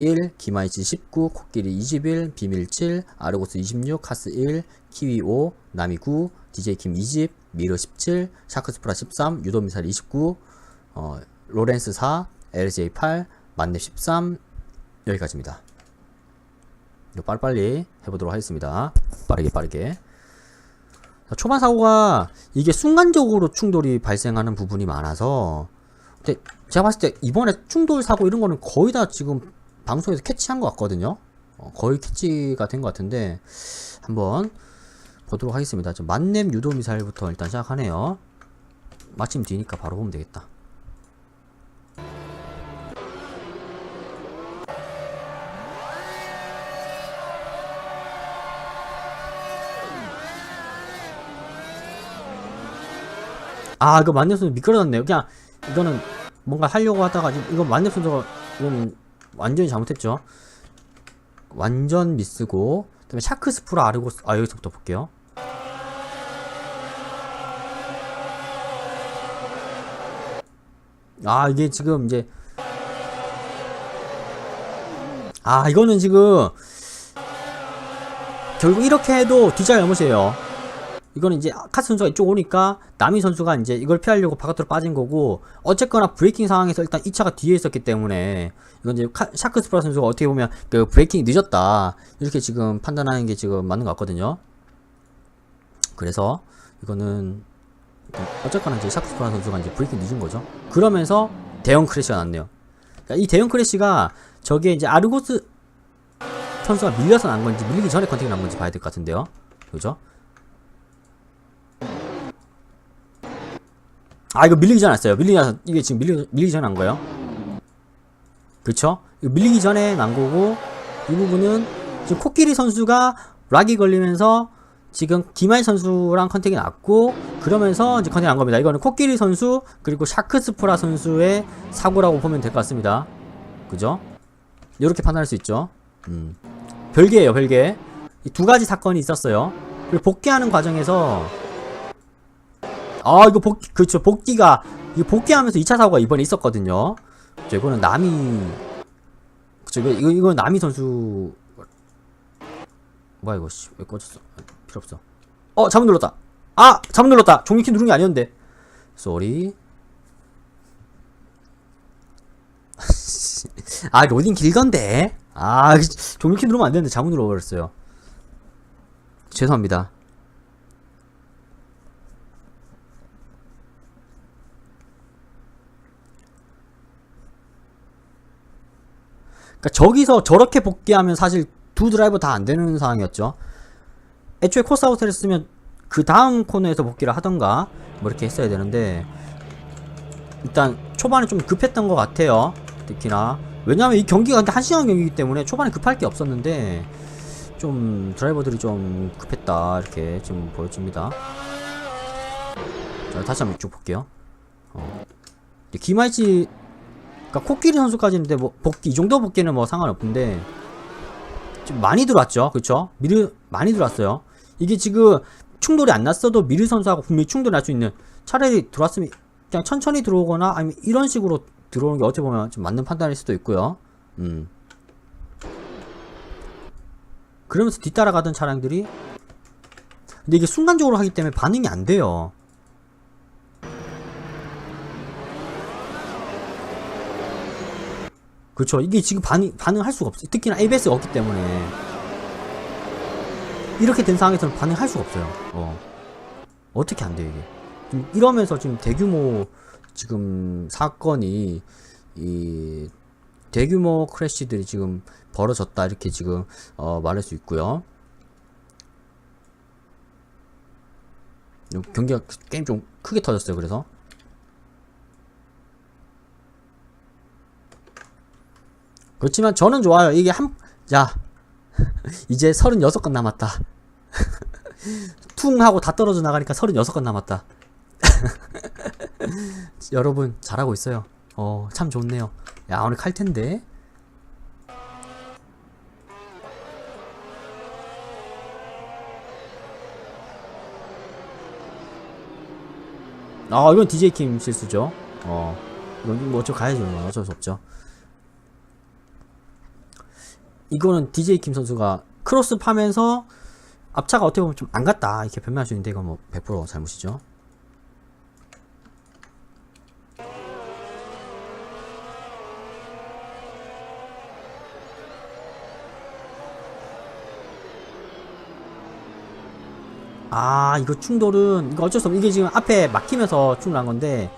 1, 기마이치 19, 코끼리 21, 비밀 7, 아르고스 26, 카스 1, 키위 5, 나미 9, DJ킴 20, 미르 17, 샤크스프라 13, 유도미사일 29, 어, 로렌스 4, LJ 8, 만렙 13 여기까지입니다. 이거 빨리빨리 해보도록 하겠습니다. 빠르게 빠르게. 자, 초반 사고가 이게 순간적으로 충돌이 발생하는 부분이 많아서 근데 제가 봤을 때 이번에 충돌 사고 이런 거는 거의 다 지금 방송에서 캐치한 것 같거든요. 어, 거의 캐치가 된 것 같은데 한번 보도록 하겠습니다. 저 만렙 유도 미사일부터 일단 시작하네요. 마침 뒤니까 바로 보면 되겠다. 아 이거 만렙 선수 미끄러졌네요. 그냥 이거는 뭔가 하려고 하다가 이거 만렙 선수가 이건 완전히 잘못했죠. 완전 미스고 그다음에 샤크 스프라 아르고스 아 여기서부터 볼게요. 아 이게 지금 이제 아 이거는 지금 결국 이렇게 해도 뒷자리 잘못이에요. 이거는 이제 카스 선수가 이쪽 오니까 남희 선수가 이제 이걸 피하려고 바깥으로 빠진 거고 어쨌거나 브레이킹 상황에서 일단 2차가 뒤에 있었기 때문에 이건 이제 카, 샤크 스프라 선수가 어떻게 보면 그 브레이킹이 늦었다. 이렇게 지금 판단하는 게 지금 맞는 것 같거든요. 그래서 이거는 어쨌거나 이제 샤크 스프라 선수가 이제 브레이킹 늦은 거죠. 그러면서 대형 크래시가 났네요. 그러니까 이 대형 크래시가 저게 이제 아르고스 선수가 밀려서 난 건지 밀리기 전에 컨택이 난 건지 봐야 될 것 같은데요. 그죠 아 이거 밀리기 전에 났어요. 밀리기 전 이게 지금 밀리, 밀리기 전에 난 거예요. 이거 밀리기 전에 난 거고 이 부분은 지금 코끼리 선수가 락이 걸리면서 지금 김하이 선수랑 컨택이 났고 그러면서 이제 컨택이 난 겁니다. 이거는 코끼리 선수 그리고 샤크스프라 선수의 사고라고 보면 될 것 같습니다. 그죠? 이렇게 판단할 수 있죠. 음. 별개예요 별개. 이두 가지 사건이 있었어요. 그리고 복귀하는 과정에서 아 이거 복귀 그렇죠 복귀가 이 복귀하면서 2차 사고가 이번에 있었거든요. 그쵸, 이거는 남이 그쵸 이거 이거 이거 남이 선수. 뭐야 이거 씨왜 꺼졌어? 필요 없어. 어 잘못 눌렀다. 아 잘못 눌렀다. 종이키 누른 게 아니었는데. 쏘리. 아 로딩 길던데. 아 종이키 누르면 안 되는데 잘못 눌러버렸어요. 죄송합니다 그러니까 저기서 저렇게 복귀하면 사실 두 드라이버 다 안 되는 상황이었죠. 애초에 코스 아웃을 했으면 그 다음 코너에서 복귀를 하던가 뭐 이렇게 했어야 되는데 일단 초반에 좀 급했던 것 같아요. 특히나 왜냐하면 이 경기가 한 시간 경기이기 때문에 초반에 급할 게 없었는데 좀 드라이버들이 좀 급했다 이렇게 지금 보여집니다. 자 다시 한번 쭉 볼게요. 어. 김하이치 그러니까 코끼리 선수까지인데 뭐 복귀 이 정도 복귀는 뭐 상관없는데 좀 많이 들어왔죠, 그렇죠? 미르 많이 들어왔어요. 이게 지금 충돌이 안 났어도 미르 선수하고 분명히 충돌이 날 수 있는 차라리 들어왔으면 그냥 천천히 들어오거나 아니면 이런 식으로 들어오는 게 어떻게 보면 좀 맞는 판단일 수도 있고요. 음. 그러면서 뒤따라가던 차량들이 근데 이게 순간적으로 하기 때문에 반응이 안 돼요. 그렇죠. 이게 지금 반응 반응할 수가 없어요. 특히나 ABS가 없기 때문에 이렇게 된 상황에서는 반응할 수가 없어요. 어. 어떻게 안 돼, 이게. 지금 이러면서 지금 대규모 지금 사건이 이 대규모 크래시들이 지금 벌어졌다 이렇게 지금 어 말할 수 있고요. 경기가 게임 좀 크게 터졌어요. 그래서 그렇지만 저는 좋아요. 이게 한, 야, 이제 36건 남았다. 퉁 하고 다 떨어져 나가니까 36건 남았다. 여러분, 잘하고 있어요. 어, 참 좋네요. 야, 오늘 칼 텐데. 아, 이건 DJ 킴 실수죠. 어, 이건 뭐 어쩔 가야죠. 어쩔 수 없죠. 이거는 DJ 김 선수가 크로스 파면서 앞차가 어떻게 보면 좀 안 갔다 이렇게 변명할 수 있는데 이건 뭐 100% 잘못이죠. 아 이거 충돌은 이거 어쩔 수 없. 이게 지금 앞에 막히면서 충돌한 건데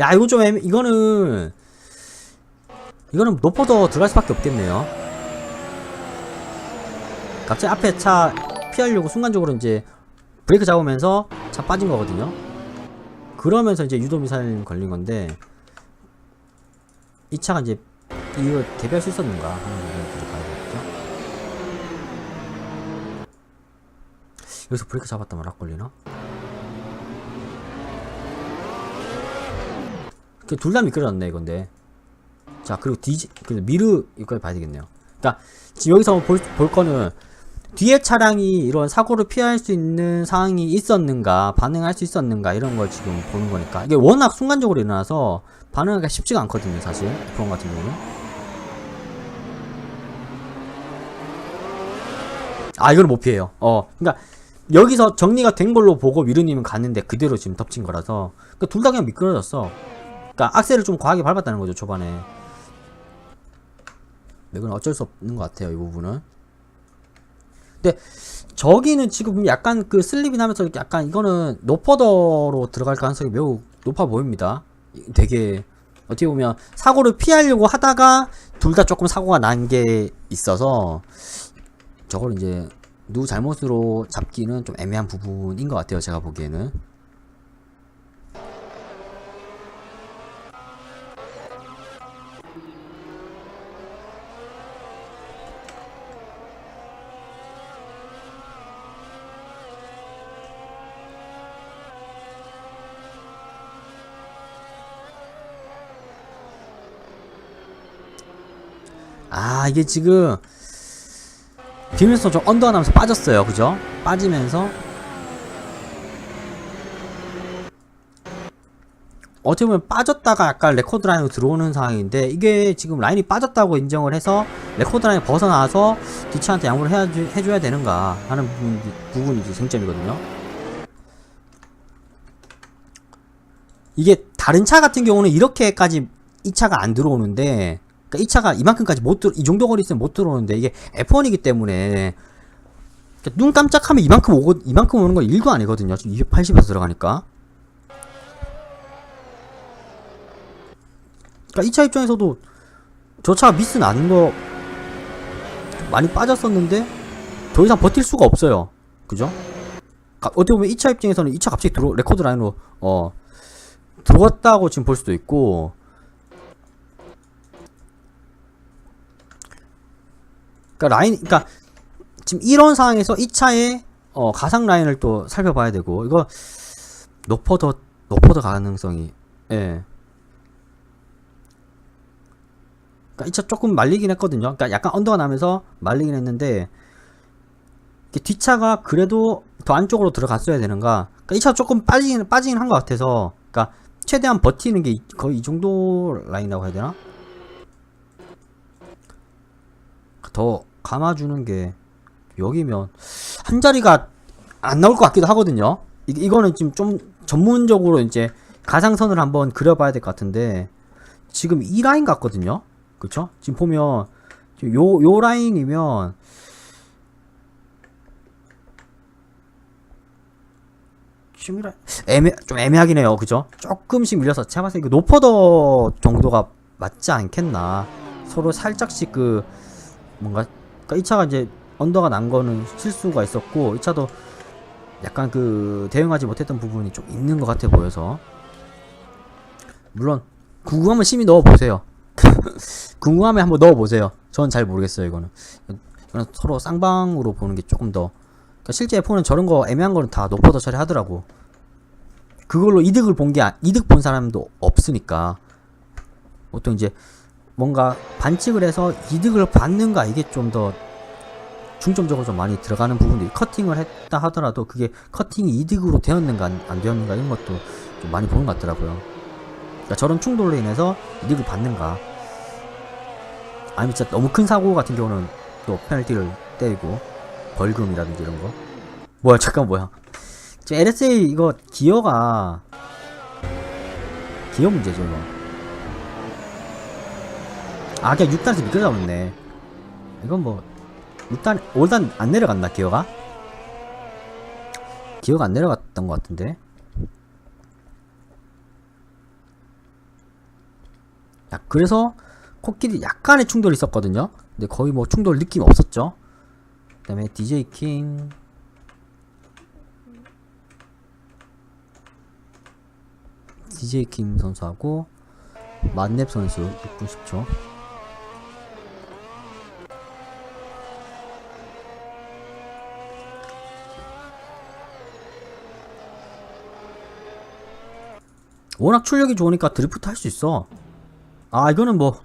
야 이거 좀 애매, 이거는 이거는 노포더 들어갈 수밖에 없겠네요. 갑자기 앞에 차 피하려고 순간적으로 이제 브레이크 잡으면서 차 빠진 거거든요. 그러면서 이제 유도 미사일 걸린 건데 이 차가 이제 이거 대비할 수 있었는가 하는 부분을 봐야 되겠죠. 여기서 브레이크 잡았다면 락 걸리나? 둘 다 미끄러졌네 이건데. 자 그리고 디지 그 미르 이걸 봐야 되겠네요. 그러니까 지금 여기서 볼, 볼 거는 뒤에 차량이 이런 사고를 피할 수 있는 상황이 있었는가 반응할 수 있었는가 이런 걸 지금 보는 거니까. 이게 워낙 순간적으로 일어나서 반응하기가 쉽지가 않거든요 사실. F1 같은 경우는. 아 이걸 못 피해요. 어 그러니까 여기서 정리가 된 걸로 보고 미르님은 갔는데 그대로 지금 덮친 거라서. 그러니까 둘 다 그냥 미끄러졌어. 그러니까 악셀을 좀 과하게 밟았다는 거죠 초반에. 이건 어쩔 수 없는 것 같아요 이 부분은 근데 저기는 지금 약간 그 슬립이 나면서 약간 이거는 노퍼더로 들어갈 가능성이 매우 높아 보입니다. 되게 어떻게 보면 사고를 피하려고 하다가 둘 다 조금 사고가 난 게 있어서 저걸 이제 누구 잘못으로 잡기는 좀 애매한 부분인 것 같아요. 제가 보기에는. 아 이게 지금 비밀선 좀 언더가 나면서 빠졌어요. 그죠? 빠지면서. 어떻게 보면 빠졌다가 약간 레코드 라인으로 들어오는 상황인데 이게 지금 라인이 빠졌다고 인정을 해서 레코드 라인 벗어나서 뒷차한테 양보를 해야, 해줘야 되는가 하는 부분, 부분이 이제 쟁점이거든요. 이게 다른 차 같은 경우는 이렇게까지 이 차가 안 들어오는데 그러니까 이 차가 이만큼까지 못 들어 이 정도 거리 있으면 못 들어오는데 이게 F1이기 때문에 그러니까 눈 깜짝하면 이만큼 오고 이만큼 오는 건 1도 아니거든요. 지금 280에서 들어가니까. 그러니까 이 차 입장에서도 저 차가 미스 나는 거 많이 빠졌었는데 더 이상 버틸 수가 없어요. 그죠? 가- 어떻게 보면 이 차 입장에서는 이 차 갑자기 들어 레코드 라인으로 어 들어갔다고 지금 볼 수도 있고 그러니까 라인, 그러니까 지금 이런 상황에서 이 차의 어, 가상 라인을 또 살펴봐야 되고 이거 노퍼더 노퍼더 가능성이 예. 그러니까 이차 조금 말리긴 했거든요. 그러니까 약간 언더가 나면서 말리긴 했는데 뒷차가 그래도 더 안쪽으로 들어갔어야 되는가? 그러니까 이차 조금 빠지긴 빠지긴 한 것 같아서 그러니까 최대한 버티는 게 이- 거의 이 정도 라인이라고 해야 되나? 더 감아주는 게 여기면 한 자리가 안 나올 것 같기도 하거든요. 이, 이거는 지금 좀 전문적으로 이제 가상선을 한번 그려봐야 될 것 같은데 지금 이 라인 같거든요. 그쵸? 지금 보면 요, 요 라인이면 지금 애매 좀 애매하긴 해요. 그죠? 조금씩 밀려서 제가 봤을 때 이거 노퍼더 정도가 맞지 않겠나. 서로 살짝씩 그 뭔가 그러니까 이 차가 이제 언더가 난 거는 실수가 있었고 이 차도 약간 그 대응하지 못했던 부분이 좀 있는 것 같아 보여서 물론 궁금하면 심히 넣어 보세요. 궁금하면 한번 넣어 보세요. 전 잘 모르겠어요 이거는. 서로 쌍방으로 보는 게 조금 더 그러니까 실제 F4는 저런 거 애매한 거는 다 높아더 처리하더라고. 그걸로 이득을 본 게 이득 본 사람도 없으니까 보통 이제 뭔가 반칙을 해서 이득을 받는가 이게 좀 더 중점적으로 좀 많이 들어가는 부분들이 커팅을 했다 하더라도 그게 커팅이 이득으로 되었는가 안, 안 되었는가 이런 것도 좀 많이 보는 것 같더라고요. 그러니까 저런 충돌로 인해서 이득을 받는가 아니면 진짜 너무 큰 사고 같은 경우는 또 페널티를 때리고 벌금이라든지 이런 거. 뭐야 잠깐 뭐야. 지금 LSA 이거 기어가 기어 문제죠 이거. 아 그냥 6단에서 미끄러 잡았네. 이건 뭐 6단 5단 안 내려갔나 기어가? 기어가 안 내려갔던 것 같은데. 야, 그래서 코끼리 약간의 충돌이 있었거든요. 근데 거의 뭐 충돌 느낌 없었죠. 그 다음에 DJ 킹. DJ 킹 선수하고 만렙 선수 6분 10초. 워낙 출력이 좋으니까 드리프트 할 수 있어. 아 이거는 뭐.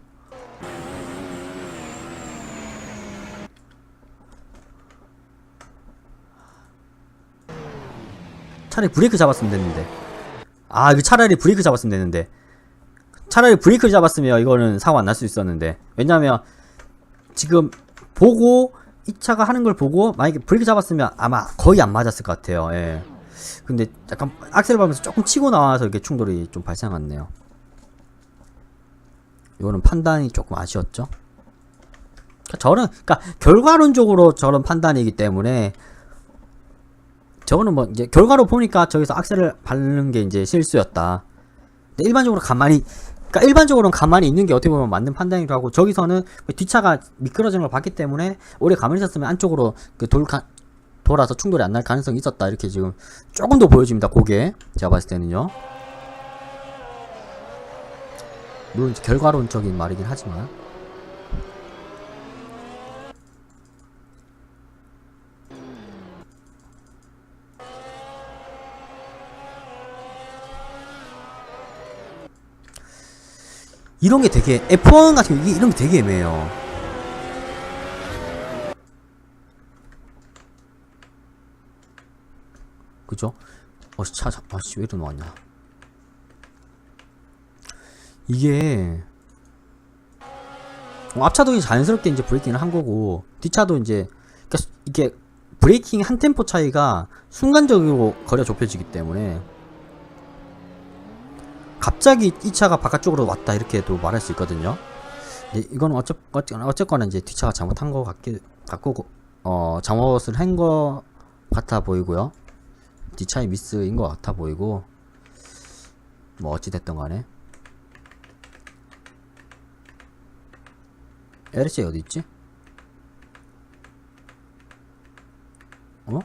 차라리 브레이크 잡았으면 됐는데. 아 이거 차라리 브레이크 잡았으면 됐는데. 차라리 브레이크를 잡았으면 이거는 사고 안 날 수 있었는데. 왜냐면 지금 보고 이 차가 하는 걸 보고 만약에 브레이크 잡았으면 아마 거의 안 맞았을 것 같아요. 예 근데 약간 악셀 밟으면서 조금 치고 나와서 이렇게 충돌이 좀 발생했네요 이거는 판단이 조금 아쉬웠죠. 그러니까 저는 그러니까 결과론적으로 저런 판단이기 때문에 저거는 뭐 이제 결과로 보니까 저기서 악셀을 밟는 게 이제 실수였다. 근데 일반적으로 가만히 그러니까 일반적으로는 가만히 있는 게 어떻게 보면 맞는 판단이기도 하고 저기서는 그 뒷차가 미끄러지는 걸 봤기 때문에 오래 가만히 있었으면 안쪽으로 그 돌 돌아서 충돌이 안 날 가능성이 있었다 이렇게 지금 조금 더 보여집니다. 그게 제가 봤을 때는요. 물론 결과론적인 말이긴 하지만 이런 게 되게 F1 같은 게 이런 게 되게 애매해요. 그죠? 어씨 차, 차 아씨 왜 이리 나왔냐? 이게 어, 앞차도 자연스럽게 이제 브레이킹을 한 거고 뒷차도 이제 그러니까 이게 브레이킹 한 템포 차이가 순간적으로 거리가 좁혀지기 때문에 갑자기 이 차가 바깥쪽으로 왔다 이렇게도 말할 수 있거든요. 어째, 어째, 어쨌거나 이제 뒷차가 잘못한 거 같기 같고 어 잘못을 한 거 같아 보이고요. 뒷차의 미스인 것 같아 보이고 뭐 어찌 됐든 간에 LC 어디 있지? 어?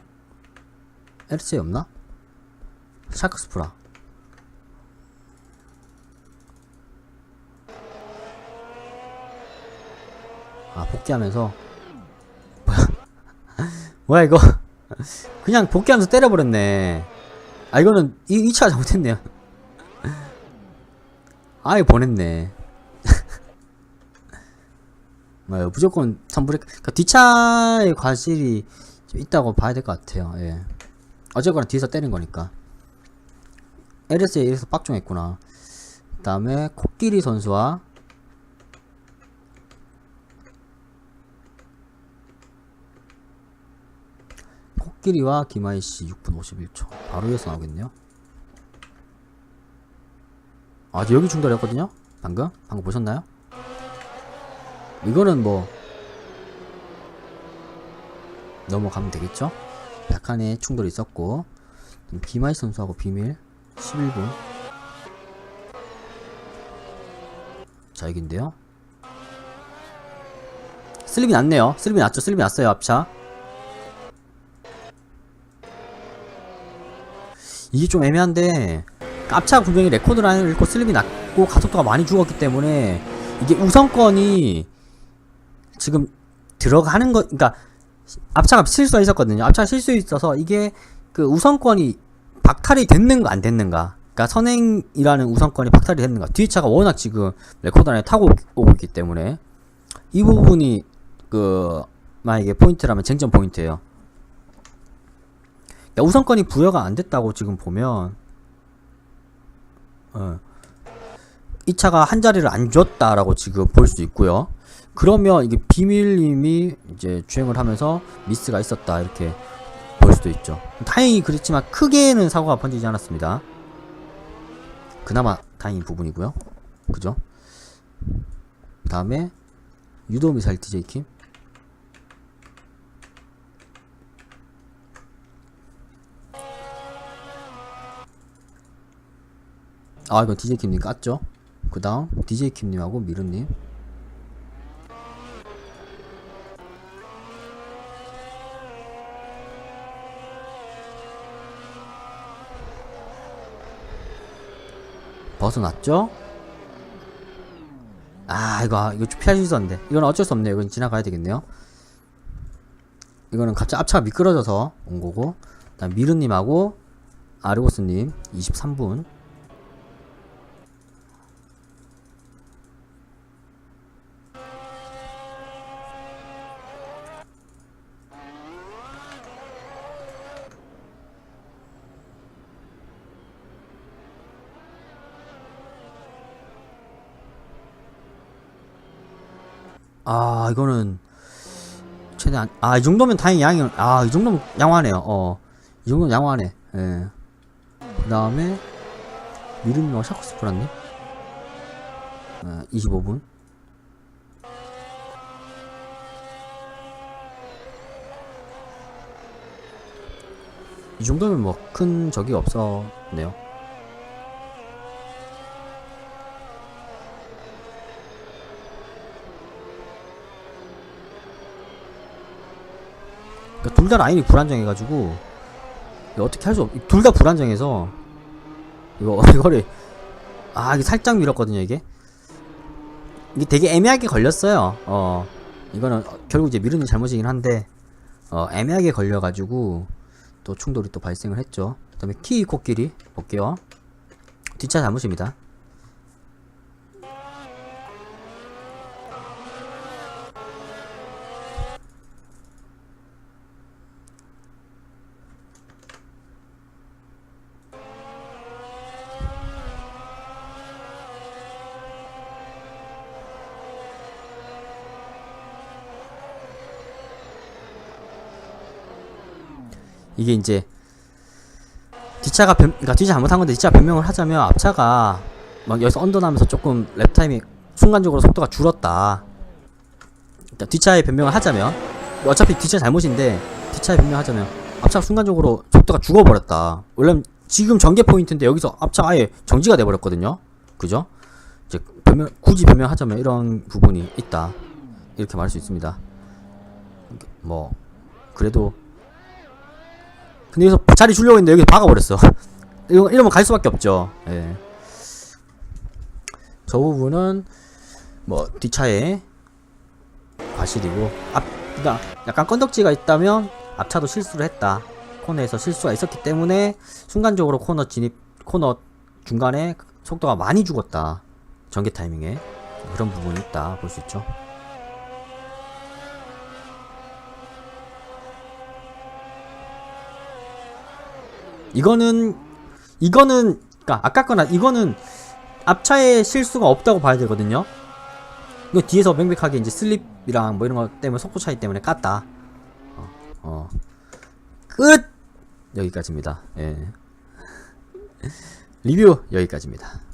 LC 없나? 샤크스프라 아 복귀하면서 뭐야 뭐야 이거 그냥 복귀하면서 때려버렸네. 아 이거는 이, 이 차가 잘못했네요. 아예 보냈네. 네, 무조건 선브레이크 그러니까 뒷차의 과실이 좀 있다고 봐야 될 것 같아요. 예. 어쨌거나 뒤에서 때린 거니까. LS에 이래서 빡종했구나. 그 다음에 코끼리 선수와 코끼리와 김하이씨 6분 51초. 바로 이어서 나오겠네요. 아 여기 중단했거든요? 방금? 방금 보셨나요? 이거는 뭐 넘어가면 되겠죠? 약간의 충돌이 있었고 비마이 선수하고 비밀 11분. 자 여기인데요. 슬립이 났네요. 슬립이 났죠. 슬립이 났어요. 앞차 이게 좀 애매한데 앞차 분명히 레코드 라인을 읽고 슬립이 났고 가속도가 많이 죽었기 때문에 이게 우선권이 지금 들어가는 거, 그러니까 앞차가 실수가 있었거든요. 앞차가 실수 있어서 이게 그 우선권이 박탈이 됐는가 안 됐는가. 그러니까 선행이라는 우선권이 박탈이 됐는가. 뒤에 차가 워낙 지금 레코드 안에 타고 오고 있기 때문에 이 부분이 그 만약에 포인트라면 쟁점 포인트예요. 우선권이 부여가 안 됐다고 지금 보면 어, 이 차가 한 자리를 안 줬다라고 지금 볼 수 있고요. 그러면 이게 비밀님이 이제 주행을 하면서 미스가 있었다 이렇게 볼 수도 있죠. 다행히 그렇지만 크게는 사고가 번지지 않았습니다. 그나마 다행인 부분이고요. 그죠? 다음에 유도 미사일 DJ 킴. 아 이건 DJ 킴님 깠죠? 그 다음 DJ 킴님하고 미르님. 벗어났죠? 아 이거 이거 좀 피할 수 있었는데. 이건 어쩔 수 없네요. 이건 지나가야 되겠네요. 이거는 갑자기 앞차가 미끄러져서 온 거고 그다음 미르님하고 아르고스님 23분 아 이거는 최대한 아 이 정도면 다행히 양이 아 이 정도면 양호하네요. 어이 정도면 양호하네. 예그 다음에 미르님하고 샤코스프라님 어, 25분. 이 정도면 뭐 큰 적이 없었네요 그러니까 둘 다 라인이 불안정해가지고 어떻게 할 수 없. 둘 다 불안정해서 이거 이거를 아 이게 살짝 밀었거든요 이게 이게 되게 애매하게 걸렸어요. 어 이거는 어, 결국 이제 미르는 잘못이긴 한데 어 애매하게 걸려가지고 또 충돌이 또 발생을 했죠. 그 다음에 키 코끼리 볼게요. 뒷차 잘못입니다. 이게 이제 뒷차가 변, 그러니까 뒷차 잘못한 건데 뒷차 변명을 하자면 앞차가 막 여기서 언더나면서 조금 랩 타임이 순간적으로 속도가 줄었다. 그러니까 뒷차에 변명을 하자면 어차피 뒷차 잘못인데 뒷차에 변명하자면 앞차가 순간적으로 속도가 죽어버렸다. 원래 지금 전개 포인트인데 여기서 앞차 아예 정지가 돼버렸거든요. 그죠? 이제 변명 굳이 변명하자면 이런 부분이 있다. 이렇게 말할 수 있습니다. 뭐 그래도 근데 여기서 자리 주려고 했는데 여기 박아버렸어. 이러- 이러면 갈 수밖에 없죠. 예. 저 부분은 뭐 뒷차에 과실이고 앞 약간 건덕지가 있다면 앞차도 실수를 했다. 코너에서 실수가 있었기 때문에 순간적으로 코너 진입 코너 중간에 속도가 많이 죽었다. 전개 타이밍에 그런 부분이 있다 볼 수 있죠. 이거는 이거는 그러니까 아까 거나 이거는 앞차에 실수가 없다고 봐야 되거든요. 이거 뒤에서 명백하게 이제 슬립이랑 뭐 이런 거 때문에 속도 차이 때문에 깠다. 어, 어. 끝 여기까지입니다. 예. 리뷰 여기까지입니다.